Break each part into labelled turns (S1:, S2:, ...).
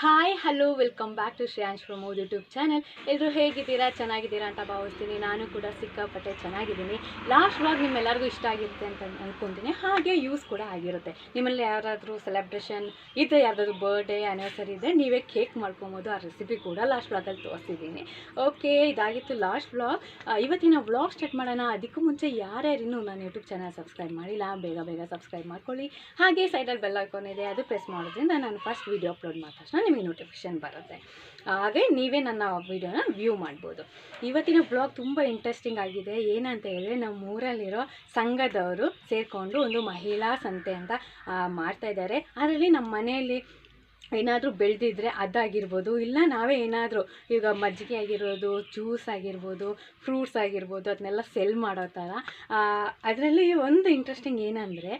S1: Hi hello welcome back to Shreyansh Pramod YouTube channel ಎಲ್ಲರೂ ಹೇಗಿದ್ದೀರಾ? ಚೆನ್ನಾಗಿದ್ದೀರಾ ಅಂತ ಭಾವಿಸ್ತೀನಿ. ನಾನು ಕೂಡ ಸಿಕ್ಕಾಪಟ್ಟೆ ಚೆನ್ನಾಗಿದ್ದೀನಿ. ಲಾಸ್ಟ್ ವ್ಲಾಗ್ ನಿಮ್ಮೆಲ್ಲರಿಗೂ ಇಷ್ಟ ಆಗಿರುತ್ತೆ ಅಂತ ಅಂದ್ಕೊತೀನಿ ಹಾಗೆ ಯೂಸ್ ಕೂಡ ಆಗಿರುತ್ತೆ. ನಿಮ್ಮಲ್ಲಿ ಯಾರಾದರೂ ಸೆಲೆಬ್ರೇಷನ್ ಇದ್ದರೆ ಯಾರಾದರೂ ಬರ್ಡೇ ಆ್ಯನಿವರ್ಸರಿ ಇದ್ದರೆ ನೀವೇ ಕೇಕ್ ಮಾಡ್ಕೊಬೋದು. ಆ ರೆಸಿಪಿ ಕೂಡ ಲಾಸ್ಟ್ ವ್ಲಾಗಲ್ಲಿ ತೋರಿಸಿದ್ದೀನಿ. ಓಕೆ ಇದಾಗಿತ್ತು ಲಾಸ್ಟ್ ವ್ಲಾಗ್ ಇವತ್ತಿನ ವ್ಲಾಗ್ ಸ್ಟಾರ್ಟ್ ಮಾಡೋಣ. ಅದಕ್ಕೂ ಮುಂಚೆ ಯಾರ್ಯಾರಿನ್ನೂ ನಾನು ಯೂಟ್ಯೂಬ್ ಚಾನಲ್ ಸಬ್ಸ್ಕ್ರೈಬ್ ಮಾಡಿಲ್ಲ, ಬೇಗ ಬೇಗ ಸಬ್ಸ್ಕ್ರೈಬ್ ಮಾಡ್ಕೊಳ್ಳಿ. ಹಾಗೆ ಸೈಡಲ್ಲಿ ಬೆಲ್ಲ ಹಾಕೊಂಡಿದೆ ಅದು ಪ್ರೆಸ್ ಮಾಡೋದ್ರಿಂದ ನಾನು ಫಸ್ಟ್ ವೀಡಿಯೋ ಅಪ್ಲೋಡ್ ಮಾಡಿದ ತಕ್ಷಣ ನಿಮಗೆ ನೋಟಿಫಿಕೇಶನ್ ಬರುತ್ತೆ. ಹಾಗೆ ನೀವೇ ನನ್ನ ವಿಡಿಯೋನ ವ್ಯೂ ಮಾಡ್ಬೋದು. ಇವತ್ತಿನ ಬ್ಲಾಗ್ ತುಂಬ ಇಂಟ್ರೆಸ್ಟಿಂಗ್ ಆಗಿದೆ. ಏನಂತ ಹೇಳಿದ್ರೆ ನಮ್ಮ ಊರಲ್ಲಿರೋ ಸಂಘದವರು ಸೇರಿಕೊಂಡು ಒಂದು ಮಹಿಳಾ ಸಂತೆ ಅಂತ ಮಾಡ್ತಾ ಇದ್ದಾರೆ. ಅದರಲ್ಲಿ ನಮ್ಮ ಮನೆಯಲ್ಲಿ ಏನಾದರೂ ಬೆಳೆದಿದ್ರೆ ಅದಾಗಿರ್ಬೋದು, ಇಲ್ಲ ನಾವೇ ಏನಾದರೂ ಈಗ ಮಜ್ಜಿಗೆ ಆಗಿರ್ಬೋದು ಜ್ಯೂಸ್ ಆಗಿರ್ಬೋದು ಫ್ರೂಟ್ಸ್ ಆಗಿರ್ಬೋದು ಅದನ್ನೆಲ್ಲ ಸೆಲ್ ಮಾಡೋ ಥರ ಅದರಲ್ಲಿ ಒಂದು ಇಂಟ್ರೆಸ್ಟಿಂಗ್ ಏನಂದರೆ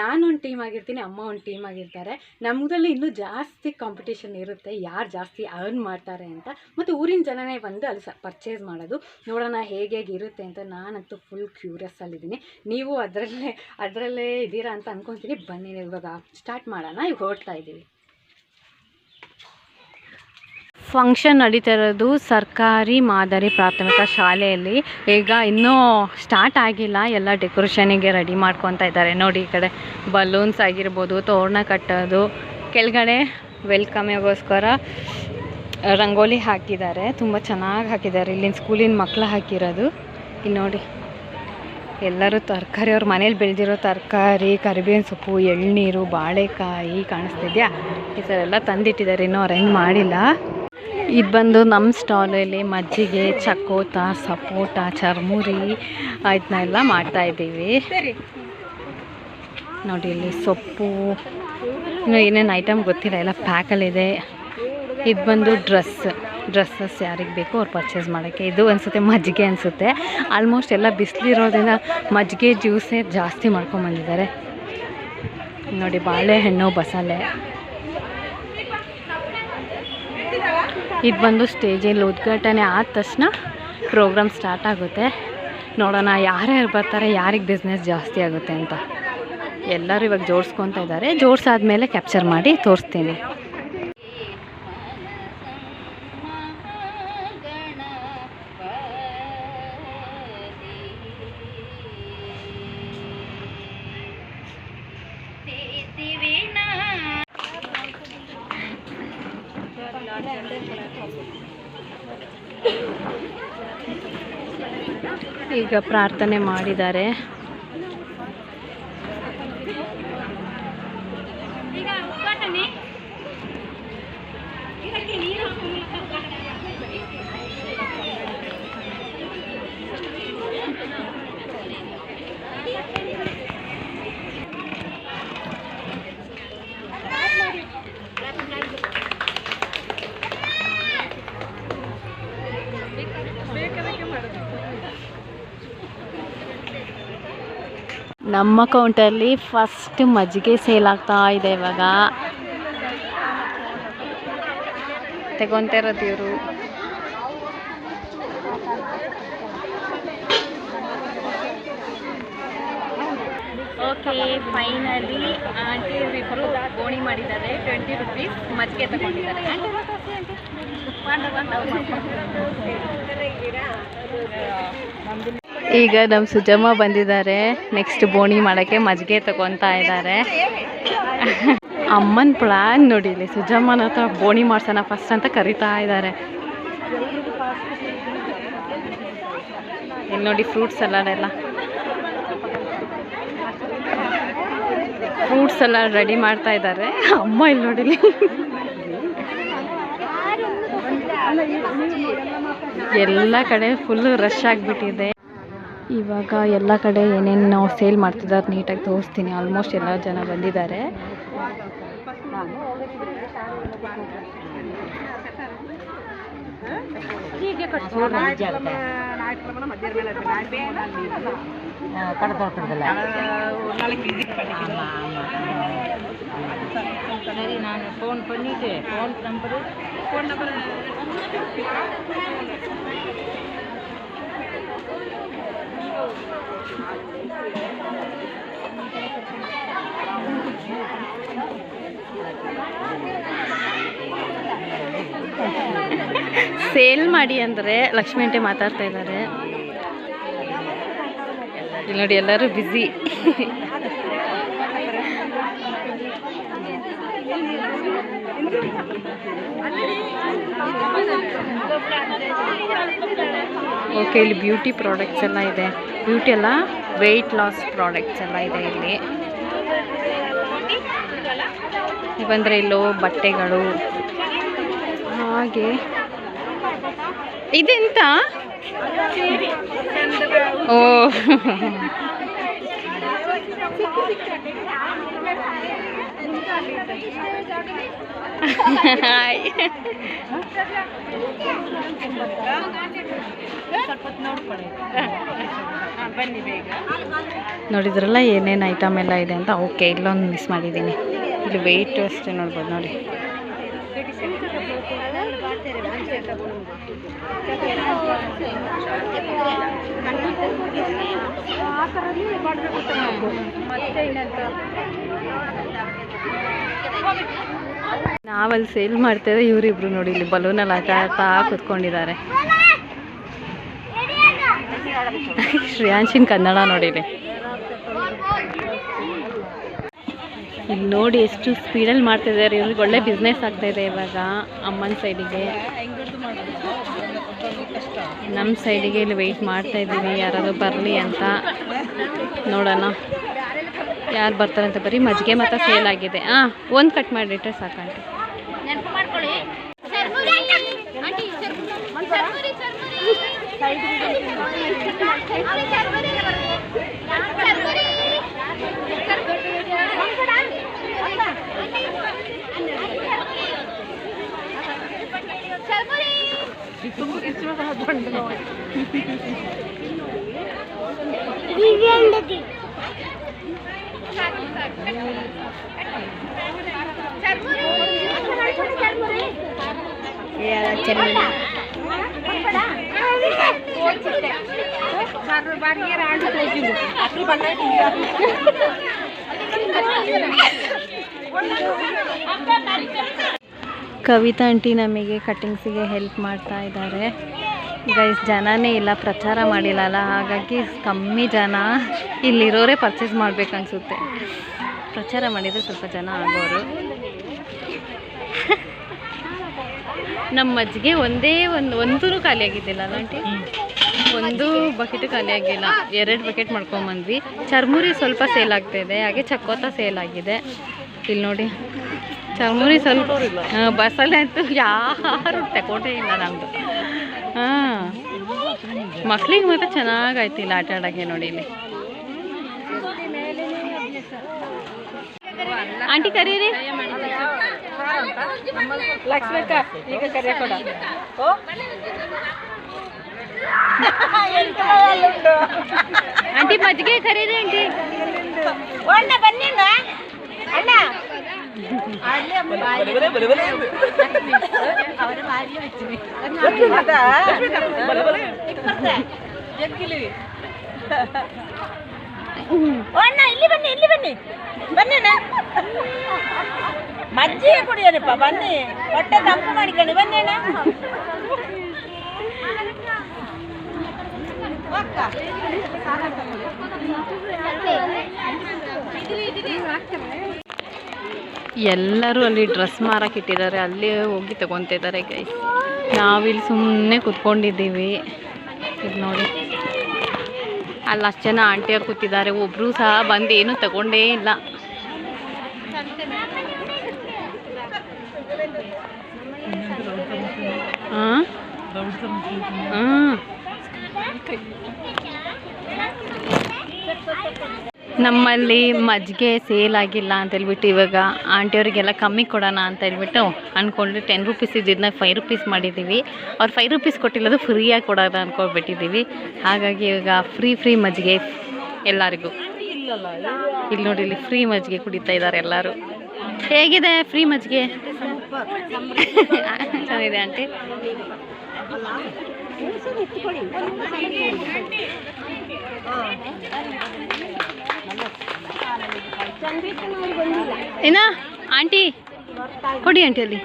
S1: ನಾನೊಂದು ಟೀಮ್ ಆಗಿರ್ತೀನಿ, ಅಮ್ಮ ಒಂದು ಟೀಮ್ ಆಗಿರ್ತಾರೆ. ನಮ್ಮದ್ರಲ್ಲಿ ಇನ್ನೂ ಜಾಸ್ತಿ ಕಾಂಪಿಟೇಷನ್ ಇರುತ್ತೆ, ಯಾರು ಜಾಸ್ತಿ ಅರ್ನ್ ಮಾಡ್ತಾರೆ ಅಂತ. ಮತ್ತು ಊರಿನ ಜನನೇ ಬಂದು ಅಲ್ಲಿ ಸ ಪರ್ಚೇಸ್ ಮಾಡೋದು. ನೋಡೋಣ ಹೇಗೆ ಹೇಗೆ ಇರುತ್ತೆ ಅಂತ ನಾನಂತೂ ಫುಲ್ ಕ್ಯೂರಿಯಸ್ ಅಲ್ಲಿದ್ದೀನಿ. ನೀವು ಅದರಲ್ಲೇ ಅದರಲ್ಲೇ ಇದ್ದೀರಾ ಅಂತ ಅಂದ್ಕೊತೀನಿ ಬನ್ನಿ, ಇವಾಗ ಸ್ಟಾರ್ಟ್ ಮಾಡೋಣ. ಈಗ ಹೊರಡ್ತಾ ಇದ್ದೀವಿ. ಫಂಕ್ಷನ್ ನಡೀತಾ ಇರೋದು ಸರ್ಕಾರಿ ಮಾದರಿ ಪ್ರಾಥಮಿಕ ಶಾಲೆಯಲ್ಲಿ. ಈಗ ಇನ್ನೂ ಸ್ಟಾರ್ಟ್ ಆಗಿಲ್ಲ. ಎಲ್ಲ ಡೆಕೋರೇಷನಿಗೆ ರೆಡಿ ಮಾಡ್ಕೊತಾ ಇದ್ದಾರೆ. ನೋಡಿ ಈ ಕಡೆ ಬಲೂನ್ಸ್ ಆಗಿರ್ಬೋದು, ತೋರಣ ಕಟ್ಟೋದು. ಕೆಳಗಡೆ ವೆಲ್ಕಮಿಗೋಸ್ಕರ ರಂಗೋಲಿ ಹಾಕಿದ್ದಾರೆ. ತುಂಬ ಚೆನ್ನಾಗಿ ಹಾಕಿದ್ದಾರೆ. ಇಲ್ಲಿನ ಸ್ಕೂಲಿನ ಮಕ್ಕಳು ಹಾಕಿರೋದು. ಇಲ್ಲಿ ನೋಡಿ, ಎಲ್ಲರೂ ತರಕಾರಿ ಅವ್ರ ಮನೇಲಿ ಬೆಳೆದಿರೋ ತರಕಾರಿ, ಕರಿಬೇವಿನ ಸೊಪ್ಪು, ಎಳ್ನೀರು, ಬಾಳೆಕಾಯಿ ಕಾಣಿಸ್ತಿದ್ಯಾ? ಈ ಥರ ಎಲ್ಲ ತಂದಿಟ್ಟಿದ್ದಾರೆ. ಇನ್ನೂ ಅರೇಂಜ್ ಮಾಡಿಲ್ಲ. ಇದು ಬಂದು ನಮ್ಮ ಸ್ಟಾಲಲ್ಲಿ ಮಜ್ಜಿಗೆ ಚಕೋತ ಸಪೋಟ, ಚರ್ಮುರಿ ಇದನ್ನೆಲ್ಲ ಮಾಡ್ತಾ ಇದ್ದೀವಿ. ನೋಡಿ ಇಲ್ಲಿ ಸೊಪ್ಪು, ಇನ್ನು ಏನೇನು ಐಟಮ್ ಗೊತ್ತಿಲ್ಲ, ಎಲ್ಲ ಪ್ಯಾಕಲ್ಲಿದೆ ಇದು. ಬಂದು ಡ್ರೆಸ್ ಡ್ರೆಸ್ಸಸ್ ಯಾರಿಗೆ ಬೇಕು ಅವ್ರು ಪರ್ಚೇಸ್ ಮಾಡೋಕ್ಕೆ. ಇದು ಅನಿಸುತ್ತೆ, ಮಜ್ಜಿಗೆ ಅನಿಸುತ್ತೆ. ಆಲ್ಮೋಸ್ಟ್ ಎಲ್ಲ ಬಿಸಿಲಿರೋದ್ರಿಂದ ಮಜ್ಜಿಗೆ ಜ್ಯೂಸೇ ಜಾಸ್ತಿ ಮಾಡ್ಕೊಂಬಂದಿದ್ದಾರೆ ನೋಡಿ ಬಾಳೆಹಣ್ಣು, ಬಸಳೆ. ಇದು ಬಂದು ಸ್ಟೇಜಲ್ಲಿ ಉದ್ಘಾಟನೆ ಆದ ತಕ್ಷಣ ಪ್ರೋಗ್ರಾಮ್ ಸ್ಟಾರ್ಟ್ ಆಗುತ್ತೆ. ನೋಡೋಣ ಯಾರ್ಯಾರು ಬರ್ತಾರೆ, ಯಾರಿಗೆ ಬಿಸ್ನೆಸ್ ಜಾಸ್ತಿ ಆಗುತ್ತೆ ಅಂತ. ಎಲ್ಲರೂ ಇವಾಗ ಜೋಡಿಸ್ಕೊತಾ ಇದ್ದಾರೆ. ಜೋಡಿಸಾದ್ಮೇಲೆ ಕ್ಯಾಪ್ಚರ್ ಮಾಡಿ ತೋರಿಸ್ತೀನಿ. ಈಗ ಪ್ರಾರ್ಥನೆ ಮಾಡಿದ್ದಾರೆ. ನಮ್ಮ ಕೌಂಟಲ್ಲಿ ಫಸ್ಟ್ ಮಜ್ಜಿಗೆ ಸೇಲ್ ಆಗ್ತಾ ಇದೆ ಇವಾಗ. ತಗೊಂತಾ ಇರೋದು ಇವರು. ಓಕೆ ಫೈನಲಿ ಆಂಟಿ ಇಬ್ಬರು ಗೋಣಿ ಮಾಡಿದ್ದಾರೆ. ಟ್ವೆಂಟಿ ರುಪೀಸ್ ಮಜ್ಜಿಗೆ ತಗೊಂಡಿದ್ದಾರೆ. ಈಗ ನಮ್ಮ ಸುಜಮ್ಮ ಬಂದಿದ್ದಾರೆ. ನೆಕ್ಸ್ಟ್ ಬೋಣಿ ಮಾಡೋಕ್ಕೆ ಮಜ್ಜಿಗೆ ತಗೊತಾ ಇದ್ದಾರೆ. ಅಮ್ಮನ ಪ್ಲಾನ್ ನೋಡಿ ಇಲ್ಲಿ. ಸುಜಮ್ಮನ ಹತ್ರ ಬೋಣಿ ಮಾಡ್ಸೋಣ ಫಸ್ಟ್ ಅಂತ ಕರಿತಾ ಇದ್ದಾರೆ. ಇಲ್ಲಿ ನೋಡಿ ಫ್ರೂಟ್ಸ್ ಸಲಾಡ್ ಎಲ್ಲ. ಫ್ರೂಟ್ಸ್ ಎಲ್ಲ ರೆಡಿ ಮಾಡ್ತಾ ಇದ್ದಾರೆ. ಅಮ್ಮ ಇಲ್ಲಿ ನೋಡಿಲಿ ಎಲ್ಲ ಕಡೆ ಫುಲ್ಲು ರಶ್ ಆಗಿಬಿಟ್ಟಿದೆ. ಇವಾಗ ಎಲ್ಲ ಕಡೆ ಏನೇನು ನಾವು ಸೇಲ್ ಮಾಡ್ತಿದ್ದಾರೆ ನೀಟಾಗಿ ತೋರಿಸ್ತೀನಿ. ಆಲ್ಮೋಸ್ಟ್ ಎಲ್ಲ ಜನ ಬಂದಿದ್ದಾರೆ.
S2: ನಾನು phone phone number phone number
S1: sale ಮಾಡಿ ಅಂದರೆ ಲಕ್ಷ್ಮೀ ಅಂಟೆ ಮಾತಾಡ್ತಾ ಇದ್ದಾರೆ. ಇಲ್ಲಿ ನೋಡಿ ಎಲ್ಲರೂ ಬ್ಯುಸಿ ಓಕೆ, ಇಲ್ಲಿ ಬ್ಯೂಟಿ ಪ್ರಾಡಕ್ಟ್ಸ್ ಎಲ್ಲ ಇದೆ. ಬ್ಯೂಟಿ ಎಲ್ಲ ವೆಯ್ಟ್ ಲಾಸ್ ಪ್ರಾಡಕ್ಟ್ಸ್ ಎಲ್ಲ ಇದೆ ಇಲ್ಲಿ. ಬಂದರೆ ಇಲ್ಲೋ ಬಟ್ಟೆಗಳು. ಹಾಗೆ. ಇದೆಂತ? ಓ. ಹಾಯ್ ನೋಡಿದ್ರಲ್ಲ ಏನೇನು ಐಟಮ್ ಎಲ್ಲ ಇದೆ ಅಂತ? ಓಕೆ ಇಲ್ಲೊಂದು ಮಿಸ್ ಮಾಡಿದ್ದೀನಿ ಇಲ್ಲಿ ವೆಯ್ಟ್ ಅಷ್ಟೇ ನೋಡ್ಬೋದು ನೋಡಿ. ನಾವಲ್ಲಿ ಸೇಲ್ ಮಾಡ್ತೇವೆ ಇವರಿಬ್ರು ನೋಡಿ, ಇಲ್ಲಿ ಬಲೂನಲ್ಲಿ ಆಟ ಆಡ್ತಾ ಕುತ್ಕೊಂಡಿದ್ದಾರೆ. ಶ್ರೇಯಾಂಶಿನ್ ಕನ್ನಡ ನೋಡಿದೆ ಇಲ್ಲಿ. ನೋಡಿ ಎಷ್ಟು ಸ್ಪೀಡಲ್ಲಿ ಮಾಡ್ತಿದ್ದಾರೆ, ಇವ್ರಿಗೆ ಒಳ್ಳೆ ಬಿಸ್ನೆಸ್ ಆಗ್ತಾ ಇದೆ ಇವಾಗ, ಅಮ್ಮನ ಸೈಡಿಗೆ ನಮ್ಮ ಸೈಡಿಗೆ ಇಲ್ಲಿ ವೆಯ್ಟ್ ಮಾಡ್ತಾ ಇದ್ದೀವಿ, ಯಾರಾದರೂ ಬರಲಿ ಅಂತ. ನೋಡೋಣ. ಯಾರು ಬರ್ತಾರೆ ಅಂತ ಬರೀ ಮಜ್ಜಿಗೆ ಮಾತ್ರ ಸೇಲ್ ಆಗಿದೆ. ಹಾಂ ಒಂದು ಕಟ್ ಮಾಡಿಟ್ರೆ ಸಾಕಂಟು. ಕವಿತಾ ಆಂಟಿ ನಮಗೆ ಕಟ್ಟಿಂಗ್ಸಿಗೆ ಹೆಲ್ಪ್ ಮಾಡ್ತಾ ಇದ್ದಾರೆ. ಗೈಸ್ ಜನನೇ ಇಲ್ಲ, ಪ್ರಚಾರ ಮಾಡಿಲ್ಲಲ್ಲ ಹಾಗಾಗಿ ಕಮ್ಮಿ ಜನ ಇಲ್ಲಿರೋರೆ ಪರ್ಚೇಸ್ ಮಾಡ್ಬೇಕು ಅನ್ಸುತ್ತೆ ಪ್ರಚಾರ ಮಾಡಿದರೆ ಸ್ವಲ್ಪ ಜನ ಆಗೋರು. ನಮ್ಮ ಅಜ್ಜಿಗೆ ಒಂದೇ ಒಂದು ಒಂದೂ ಖಾಲಿ ಆಗಿದ್ದಿಲ್ಲ ಆಂಟಿ? ಒಂದು ಬಕೆಟ್ ಖಾಲಿ ಆಗಿಲ್ಲ. ಎರಡು ಬಕೆಟ್ ಮಾಡ್ಕೊಂಬಂದ್ವಿ ಚರ್ಮುರಿ ಸ್ವಲ್ಪ ಸೇಲ್ ಆಗ್ತಾಯಿದೆ ಹಾಗೆ ಚಕ್ಕೋತ ಸೇಲ್ ಆಗಿದೆ. ಇಲ್ಲಿ ನೋಡಿ. ಚರ್ಮುರಿ ಸ್ವಲ್ಪ ಬಸ್ಸಲ್ಲಿ ಅಂತೂ ಯಾರು ತಗೊಂಡೇ ಇಲ್ಲ ನಮ್ಮದು ಹಾಂ. ಮಕ್ಳಿಗೆ ಮಾತ್ರ ಚೆನ್ನಾಗಾಯ್ತು ಇಲ್ಲಿ ಆಟ ಆಡೋಕ್ಕೆ ನೋಡಿ ಇಲ್ಲಿ. ಆಂಟಿ ಕರೀರಿ
S2: ಲಕ್ಷ್ಮಕ್ಕ ಈಗ ಕರೆ ಕೊಡ. ಓ?
S1: ಆಂಟಿ ಮಜ್ಜಿಗೆ ಕರೀರಿ ಆಂಟಿ
S2: ಅಣ್ಣ. ಬನ್ನಿ ಅಣ್ಣ ಅಣ್ಣ, ಇಲ್ಲಿ ಬನ್ನಿ ಇಲ್ಲಿ ಬನ್ನಿ. ಬನ್ನಿ ಅಣ್ಣ. ಮಜ್ಜಿಗೆ ಕುಡಿಯೋರಿಪ್ಪ ಬನ್ನಿ. ಹೊಟ್ಟೆ ತಂಪು ಮಾಡಿಕೊಂಡು ಬನ್ನಿ ಅಣ್ಣ.
S1: ಎಲ್ಲರೂ ಅಲ್ಲಿ ಡ್ರೆಸ್ ಮಾರಕ್ಕೆ ಇಟ್ಟಿದ್ದಾರೆ. ಅಲ್ಲಿ ಹೋಗಿ ತಗೊಂತಿದ್ದಾರೆ ಕೈ ನಾವಿಲ್ಲಿ ಸುಮ್ಮನೆ ಕುತ್ಕೊಂಡಿದ್ದೀವಿ. ಇದು ನೋಡಿ. ಅಲ್ಲಿ ಅಷ್ಟು ಜನ ಆಂಟಿಯವ್ರು ಕೂತಿದ್ದಾರೆ ಒಬ್ರು ಸಹ ಬಂದು ಏನು ತಗೊಂಡೇ ಇಲ್ಲ. ನಮ್ಮಲ್ಲಿ ಮಜ್ಜಿಗೆ ಸೇಲ್ ಆಗಿಲ್ಲ ಅಂತ ಹೇಳ್ಬಿಟ್ಟು ಇವಾಗ ಆಂಟಿಯವರಿಗೆಲ್ಲ ಕಮ್ಮಿ ಕೊಡೋಣ ಅಂತ ಹೇಳ್ಬಿಟ್ಟು ಅಂದ್ಕೊಂಡು ಟೆನ್ ರುಪೀಸ್ ಇದ್ದಿದ್ದನ್ನ ಫೈವ್ ರುಪೀಸ್ ಮಾಡಿದ್ದೀವಿ. ಅವ್ರು ಫೈವ್ ರುಪೀಸ್ ಕೊಟ್ಟಿಲ್ಲದು ಫ್ರೀಯಾಗಿ ಕೊಡೋದು ಅಂದ್ಕೊಬಿಟ್ಟಿದ್ದೀವಿ ಹಾಗಾಗಿ ಇವಾಗ ಫ್ರೀ ಫ್ರೀ ಮಜ್ಜಿಗೆ ಎಲ್ಲರಿಗೂ. ಇಲ್ಲಿ ನೋಡಿ, ಇಲ್ಲಿ ಫ್ರೀ ಮಜ್ಜಿಗೆ ಕುಡಿತಾ ಇದ್ದಾರೆ ಎಲ್ಲರೂ. ಹೇಗಿದೆ ಫ್ರೀ ಮಜ್ಜಿಗೆ? ಚೆನ್ನಾಗಿದೆ ಆಂಟಿ. ಏನ? ಆಂಟಿ ಕೊಡಿ ಆಂಟಿ ಅಲ್ಲಿ.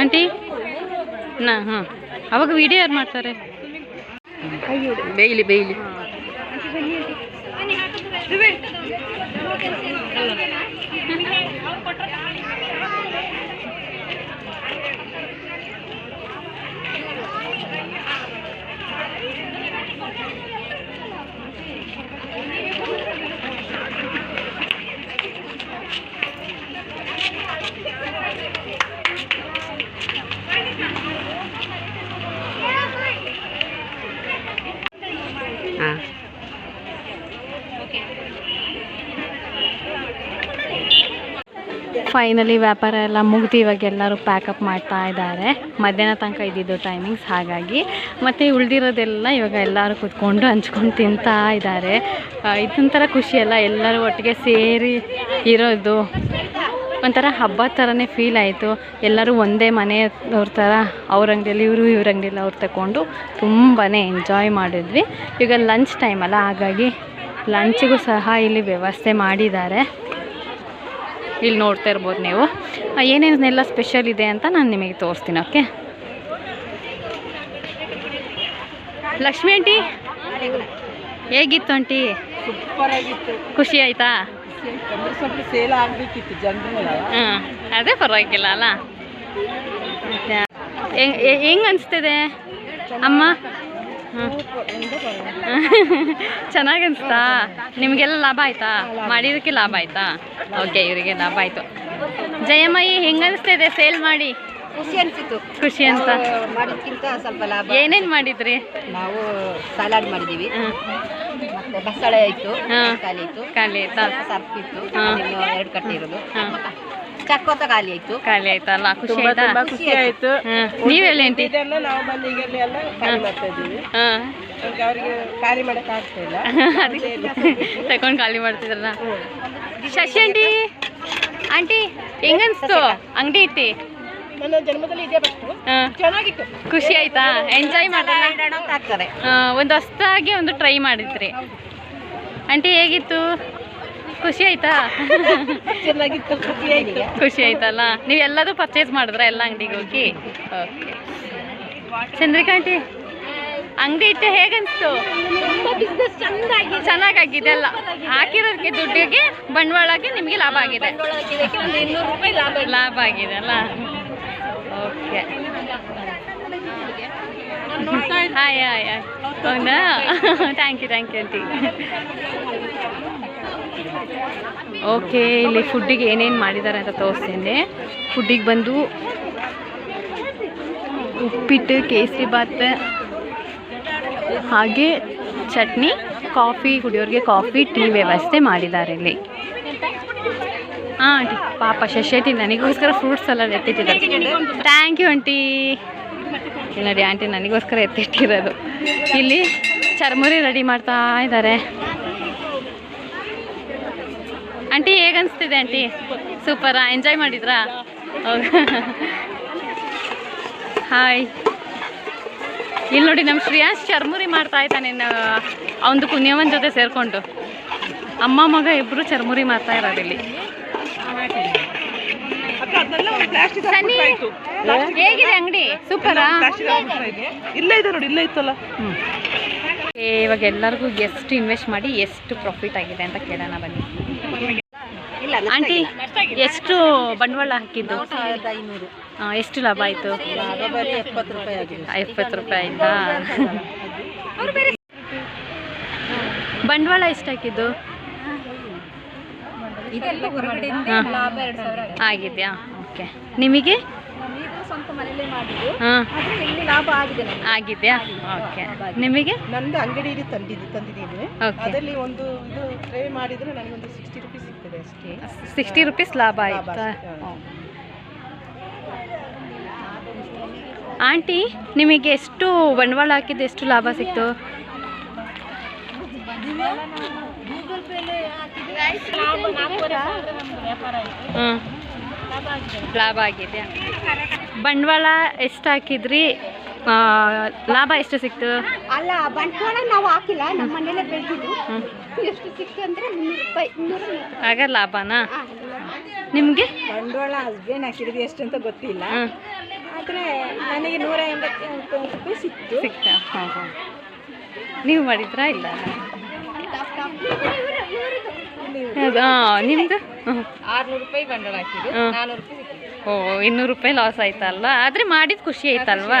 S1: ಆಂಟಿ ನಾ ಹಾಂ. ಅವಾಗ ವಿಡಿಯೋ ಯಾರು ಮಾಡ್ತಾರೆ? ಬೇಯ್ಲಿ ಬೇಯ್ಲಿ. ಹಾಂ ಫೈನಲಿ ವ್ಯಾಪಾರ ಎಲ್ಲ ಮುಗ್ದು ಇವಾಗ ಎಲ್ಲರೂ ಪ್ಯಾಕಪ್ ಮಾಡ್ತಾ ಇದ್ದಾರೆ. ಮಧ್ಯಾಹ್ನ ತನಕ ಇದ್ದಿದ್ದು ಟೈಮಿಂಗ್ಸ್ ಹಾಗಾಗಿ. ಮತ್ತು ಉಳಿದಿರೋದೆಲ್ಲ ಇವಾಗ ಎಲ್ಲರೂ ಕೂತ್ಕೊಂಡು ಹಂಚ್ಕೊಂಡು ತಿಂತಾ ಇದ್ದಾರೆ. ಇದೊಂಥರ ಖುಷಿ ಅಲ್ಲ, ಎಲ್ಲರೂ ಒಟ್ಟಿಗೆ ಸೇರಿ ಇರೋದು. ಒಂಥರ ಹಬ್ಬದ ಥರನೇ ಫೀಲ್ ಆಯಿತು. ಎಲ್ಲರೂ ಒಂದೇ ಮನೆಯವ್ರ ಥರ, ಅವ್ರ ಅಂಗಡಿಯಲ್ಲಿ ಇವರು, ಇವ್ರ ಅಂಗಡಿಯಲ್ಲಿ ಅವ್ರು ತಗೊಂಡು ತುಂಬಾ ಎಂಜಾಯ್ ಮಾಡಿದ್ವಿ. ಈಗ ಲಂಚ್ ಟೈಮಲ್ಲ ಹಾಗಾಗಿ ಲಂಚಿಗೂ ಸಹ ಇಲ್ಲಿ ವ್ಯವಸ್ಥೆ ಮಾಡಿದ್ದಾರೆ. ಇಲ್ಲಿ ನೋಡ್ತಾ ಇರ್ಬೋದು ನೀವು. ಏನೇನೆಲ್ಲ ಸ್ಪೆಷಲ್ ಇದೆ ಅಂತ ನಾನು ನಿಮಗೆ ತೋರಿಸ್ತೀನಿ ಓಕೆ ಲಕ್ಷ್ಮಿ ಆಂಟಿ ಹೇಗಿತ್ತು ಆಂಟಿ
S2: ಸೂಪರ್ ಆಗಿತ್ತು
S1: ಖುಷಿ ಆಯ್ತಾ?
S2: ಸೇಲ್ ಆಗ್ಬೇಕಿತ್ತು ಜನರು
S1: ಹಾಂ ಅದೇ ಪರವಾಗಿಲ್ಲ ಅಲ್ಲ? ಹೆಂಗೆ ಅನಿಸ್ತಿದೆ? ಅಮ್ಮ. ಚೆನ್ನಾಗಿ ಅನಿಸ್ತಾ ನಿಮಗೆಲ್ಲ ಲಾಭ ಆಯ್ತಾ? ಮಾಡಿದಕ್ಕೆ ಲಾಭ ಆಯ್ತಾ? ಓಕೆ ಇವರಿಗೆ ಲಾಭ ಆಯಿತು. ಜಯಮಯಿ ಹೆಂಗೆ ಅನಿಸ್ತಿದೆ ಸೇಲ್ ಮಾಡಿ?
S2: ಖುಷಿ ಅನ್ಸಿತ್ತು.
S1: ಖುಷಿ ಅಂತ?
S2: ಸ್ವಲ್ಪ ಲಾಭ.
S1: ಏನೇನು ಮಾಡಿದ್ರಿ?
S2: ನಾವು ಸಲಾಡ್ ಮಾಡಿದೀವಿ ಮತ್ತೆ ಬಸಳೆ ಇತ್ತು
S1: ಹಾಂ.
S2: ಖಾಲಿ ಇತ್ತು.
S1: ಖಾಲಿ ಆಯ್ತಾ
S2: ಸರ್ಫ್ ಇತ್ತು.
S1: ಹಾ.
S2: ಎರಡು ಕಟ್ಟೆ ಇರೋದು. ಖಾಲಿ ಆಯ್ತು.
S1: ಖಾಲಿ ಆಯ್ತಲ್ಲ ಖುಷಿ ಆಯ್ತಾ?
S2: ಖುಷಿ ಆಯ್ತು. ನೀವೆಲ್ಲ ನಾವು ಬಂದು ಈಗೆಲ್ಲ ಎಲ್ಲ ಖಾಲಿ ಮಾಡ್ತಾ ಇದ್ದೀವಿ.
S1: ಹಾಂ.
S2: ಈಗ ಅವರಿಗೆ ಖಾಲಿ ಮಾಡಕ್ ಆಗ್ತಾ ಇಲ್ಲ.
S1: ತಗೊಂಡು ಖಾಲಿ ಮಾಡ್ತಿದ್ರಲ್ಲ. ಶಶಿ ಆಂಟಿ ಆಂಟಿ ಹೆಂಗನ್ಸ್ತು? ಅಂಗಡಿ ಇಟ್ಟಿ?
S2: ನನ್ನ ಜನ್ಮದಲ್ಲಿ ಇದೇ ಚೆನ್ನಾಗಿತ್ತು.
S1: ಖುಷಿ ಆಯ್ತಾ? ಎಂಜಾಯ್ ಮಾಡ್ತಾರೆ ಒಂದು ಹೊಸ್ತಾಗಿ ಒಂದು ಟ್ರೈ ಮಾಡಿದ್ರಿ. ಆಂಟಿ ಹೇಗಿತ್ತು? ಖುಷಿ ಆಯ್ತಾ?
S2: ಚೆನ್ನಾಗಿತ್ತು ಖುಷಿ ಆಯ್ತು.
S1: ಖುಷಿ ಆಯ್ತಲ್ಲ? ನೀವು ಎಲ್ಲದೂ ಪರ್ಚೇಸ್ ಮಾಡಿದ್ರ ಎಲ್ಲ ಅಂಗಡಿಗೆ ಹೋಗಿ? ಓಕೆ ಚಂದ್ರಿಕಾ ಆಂಟಿ ಅಂಗಡಿ ಇಟ್ಟು ಹೇಗನ್ಸ್ತು? ಚೆನ್ನಾಗಾಗಿದೆ ಅಲ್ಲ? ಹಾಕಿರೋದಕ್ಕೆ ದುಡ್ಡಿಗೆ ಬಂಡವಾಳಕ್ಕೆ ನಿಮಗೆ ಲಾಭ ಆಗಿದೆ. ಲಾಭ ಆಗಿದೆ. ಅಲ್ಲ? ಓಕೆ ಹಾಯ್ ಹಾಯ್ ಹಾಯ್ ಹೌದಾ? Thank you thank you aunty okay, ಇಲ್ಲಿ ಫುಡ್ಡಿಗೆ ಏನೇನು ಮಾಡಿದ್ದಾರೆ ಅಂತ ತೋರಿಸ್ತೀನಿ. ಫುಡ್ಡಿಗೆ ಬಂದು ಉಪ್ಪಿಟ್ಟು, ಕೇಸರಿ ಬಾತ್ ಹಾಗೆ ಚಟ್ನಿ, ಕಾಫಿ, ಕುಡಿಯೋರಿಗೆ ಕಾಫಿ, ಟೀ ವ್ಯವಸ್ಥೆ ಮಾಡಿದ್ದಾರೆ ಇಲ್ಲಿ. ಹಾಂ ಪಾಪ ಶಶಿ ನನಗೋಸ್ಕರ ಫ್ರೂಟ್ಸ್ ಎಲ್ಲ ಎತ್ತಿಟ್ಟಿದ್ದಾರೆ. Thank you aunty. ನೋಡಿ, ಆಂಟಿ ನನಗೋಸ್ಕರ ಎತ್ತಿಟ್ಟಿರೋದು. ಇಲ್ಲಿ ಚರ್ಮುರಿ ರೆಡಿ ಮಾಡ್ತಾ ಇದ್ದಾರೆ. ಆಂಟಿ ಹೇಗನ್ಸ್ತಿದೆ ಆಂಟಿ ಸೂಪರ ಎಂಜಾಯ್ ಮಾಡಿದ್ರಾ? ಹಾಯ್ ಇಲ್ಲಿ ನೋಡಿ ನಮ್ಮ ಶ್ರೇಯಾಸ್ ಚರ್ಮುರಿ ಮಾಡ್ತಾ ಇದ್ದಾನೆ ಅವನದು ಕುನ್ಯವನ್ ಜೊತೆ ಸೇರಿಕೊಂಡು. ಅಮ್ಮ ಮಗ ಇಬ್ಬರು ಚರ್ಮುರಿ ಮಾಡ್ತಾ ಇರೋದು ಇಲ್ಲಿ. ಹೇಗಿದೆ ಅಂಗಡಿ? ಸೂಪರಾ
S2: ಇಲ್ಲ ಇದೆ ನೋಡಿ ಇಲ್ಲ ಇತ್ತಲ್ಲ.
S1: ಏ, ಇವಾಗ ಎಲ್ಲರಿಗೂ ಎಷ್ಟು ಇನ್ವೆಸ್ಟ್ ಮಾಡಿ ಎಷ್ಟು ಪ್ರಾಫಿಟ್ ಆಗಿದೆ ಅಂತ ಕೇಳೋಣ ಬನ್ನಿ. ಆಂಟಿ ಎಷ್ಟು ಬಂಡವಾಳ ಹಾಕಿದ್ದು? ಎಷ್ಟು ಲಾಭ ಆಯಿತು?
S2: ಎಪ್ಪತ್ತು ರೂಪಾಯಿ
S1: ಆಯ್ತಾ? ಬಂಡವಾಳ ಎಷ್ಟು ಹಾಕಿದ್ದು. ಆಗಿದೆಯಾ? ಓಕೆ. ನಿಮಗೆ? ಆಗಿದೆಯಾ? ಓಕೆ. ನಿಮಗೆ?
S2: ನಂದು ಅಂಗಡಿಯಲ್ಲಿ ತಂದಿದ್ದು ತಂದಿದ್ದೀನಿ. ಅದರಲ್ಲಿ ಒಂದು ಇದು ಟ್ರೈ ಮಾಡಿದ್ರೆ ನನಗೊಂದು ಸಿಕ್ಸ್ಟಿ ರುಪೀಸ್ ಅಷ್ಟೇ
S1: ಸಿಕ್ಸ್ಟಿ ರುಪೀಸ್ ಲಾಭ ಆಯ್ತಾ? ಆಂಟಿ ನಿಮಗೆ ಎಷ್ಟು ಬಂಡವಾಳ ಹಾಕಿದ್ದು ಎಷ್ಟು ಲಾಭ ಸಿಕ್ತು? ಲಾಭ ಆಗಿದೆ. ಬಂಡವಾಳ ಎಷ್ಟು ಹಾಕಿದ್ರಿ? ಲಾಭ ಎಷ್ಟು ಸಿಕ್ತು?
S3: ಅಲ್ಲ ಬಂಟ್ವಾಳ ನಾವು ಹಾಕಿಲ್ಲ ನಮ್ಮ ಮನೇಲೆ ಬೆಳೆದಿದ್ದು. ಎಷ್ಟು ಸಿಕ್ತು ಅಂದ್ರೆ ಮುನ್ನೂರು ರೂಪಾಯಿ ಮುನ್ನೂರು
S1: ಆಗ ಲಾಭನಾ? ನಿಮಗೆ?
S3: ಬಂಡವಾಳ ಹಸ್ಬೆಂಡ್ ಹಾಕಿರೋದು ಎಷ್ಟು ಅಂತ ಗೊತ್ತಿಲ್ಲ. ಆದ್ರೆ ನನಗೆ ನೂರ ಎಂಬತ್ತು ರೂಪಾಯಿ ಸಿಕ್ತು.
S1: ಸಿಕ್ತಾ? ಹಾಂ ಹಾಂ. ನೀವು ಮಾಡಿದ್ರಾ ಇಲ್ಲ? ನಿಮ್ದು?
S2: ಆರ್ನೂರು ರೂಪಾಯಿ ಬಂಡವಾಳ ಹಾಕಿದ್ರು
S1: ಹಾಂ.
S2: ರೂಪಾಯಿ
S1: ಓ ಇನ್ನೂರು ರೂಪಾಯಿ ಲಾಸ್ ಆಯ್ತಲ್ವಾ? ಆದರೆ ಮಾಡಿದ ಖುಷಿ ಆಯ್ತಲ್ವಾ?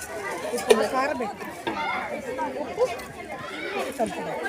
S2: ಉಪ್ಪು ಬೇಕು ಖಾರ ಬೇಕು ಸ್ವಲ್ಪ ಬೇಕು.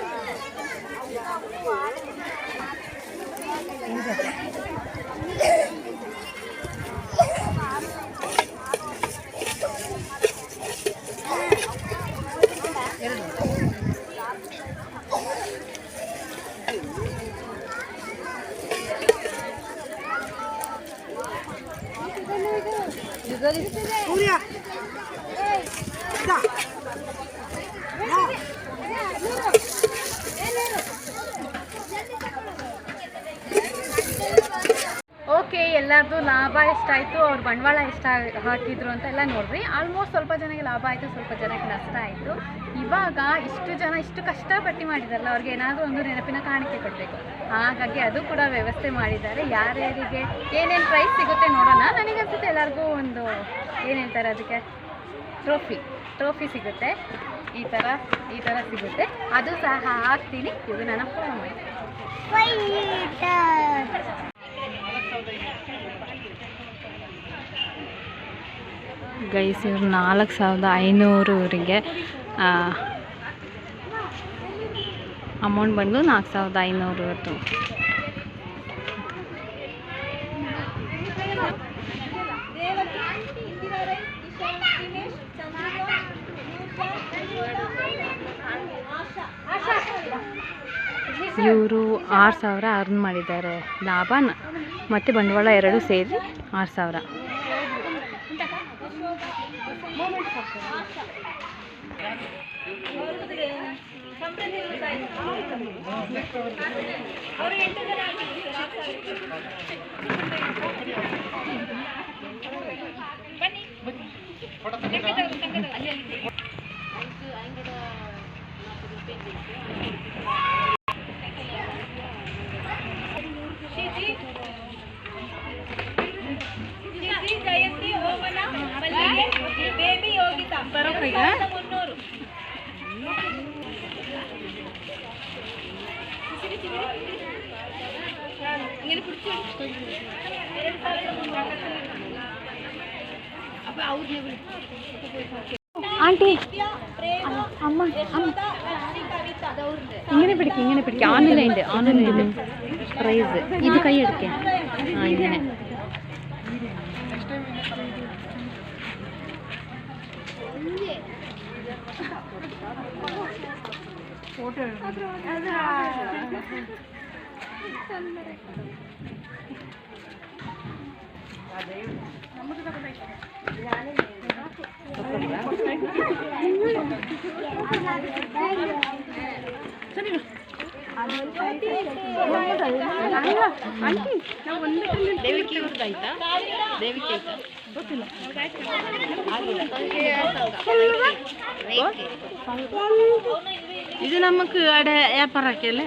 S1: ಎಲ್ಲರದು ಲಾಭ ಎಷ್ಟಾಯಿತು, ಅವ್ರ ಬಂಡವಾಳ ಎಷ್ಟ ಹಾಕಿದ್ರು ಅಂತ ಎಲ್ಲ ನೋಡ್ರಿ. ಆಲ್ಮೋಸ್ಟ್ ಸ್ವಲ್ಪ ಜನಕ್ಕೆ ಲಾಭ ಆಯಿತು, ಸ್ವಲ್ಪ ಜನಕ್ಕೆ ನಷ್ಟ ಆಯಿತು. ಇವಾಗ ಇಷ್ಟು ಜನ ಇಷ್ಟು ಕಷ್ಟಪಟ್ಟು ಮಾಡಿದಾರಲ್ಲ, ಅವ್ರಿಗೆ ಏನಾದರೂ ಒಂದು ನೆನಪಿನ ಕಾಣಿಕೆ ಕೊಡಬೇಕು. ಹಾಗಾಗಿ ಅದು ಕೂಡ ವ್ಯವಸ್ಥೆ ಮಾಡಿದ್ದಾರೆ. ಯಾರ್ಯಾರಿಗೆ ಏನೇನು ಪ್ರೈಸ್ ಸಿಗುತ್ತೆ ನೋಡೋಣ. ನನಗನ್ಸುತ್ತೆ ಎಲ್ಲರಿಗೂ ಒಂದು, ಏನು ಹೇಳ್ತಾರೆ ಅದಕ್ಕೆ? ಟ್ರೋಫಿ ಟ್ರೋಫಿ ಸಿಗುತ್ತೆ. ಈ ಥರ ಈ ಥರ ಸಿಗುತ್ತೆ. ಅದು ಸಹ ಹಾಕ್ತೀನಿ. ಇದು ನನ್ನ ಫೋನ್ ಗೈಸ್, ಇವ್ರು ನಾಲ್ಕು ಸಾವಿರದ ಐನೂರು ಇವರಿಗೆ ಅಮೌಂಟ್ ಬಂದು ನಾಲ್ಕು ಸಾವಿರದ ಐನೂರು ಇವತ್ತು ಇವರು ಆರು ಸಾವಿರ ಅರ್ನ್ ಮಾಡಿದ್ದಾರೆ. ಲಾಭ ಮತ್ತು ಬಂಡವಾಳ ಎರಡು ಸೇರಿ ಆರು ಸಾವಿರ. ಜಯಂತಿ ಹೋಮನ ಬೇಬಿ ಹೋಗಿದ್ದ ಬರೋಕ್ಕೀಗ ആണ്ടി അമ്മ ഇങ്ങനെ പിടിക്ക ഇങ്ങനെ പിടിക്ക. ആനിലുണ്ട് ആനിലുണ്ട് പ്രൈസ് ഇത് കൈ എടുക്കാം. ആ ഇങ്ങനെ.
S2: ഫോട്ടോ ದೇವಿಕೆ ಅವ್ರದ್ದು ಆಯ್ತಾ ದೇವಿಕೆ ಆಯ್ತಾ ಗೊತ್ತಿಲ್ಲ ഇത്
S1: നമുക്ക്
S2: അവിടെ ഏപ്പറാക്കിയല്ലേ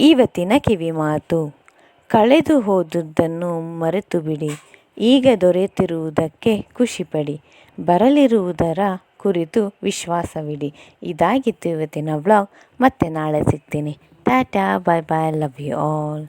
S4: ಇವತ್ತಿನ ಕಿವಿಮಾತು ಕಳೆದು ಹೋದುದನ್ನು ಮರೆತು ಬಿಡಿ. ಈಗ ದೊರೆತಿರುವುದಕ್ಕೆ ಖುಷಿಪಡಿ. ಬರಲಿರುವುದರ ಕುರಿತು ವಿಶ್ವಾಸವಿಡಿ. ಇದಾಗಿತ್ತು ಇವತ್ತಿನ ವ್ಲಾಗ್. ಮತ್ತೆ ನಾಳೆ ಸಿಗ್ತೀನಿ. Tata bye bye love you all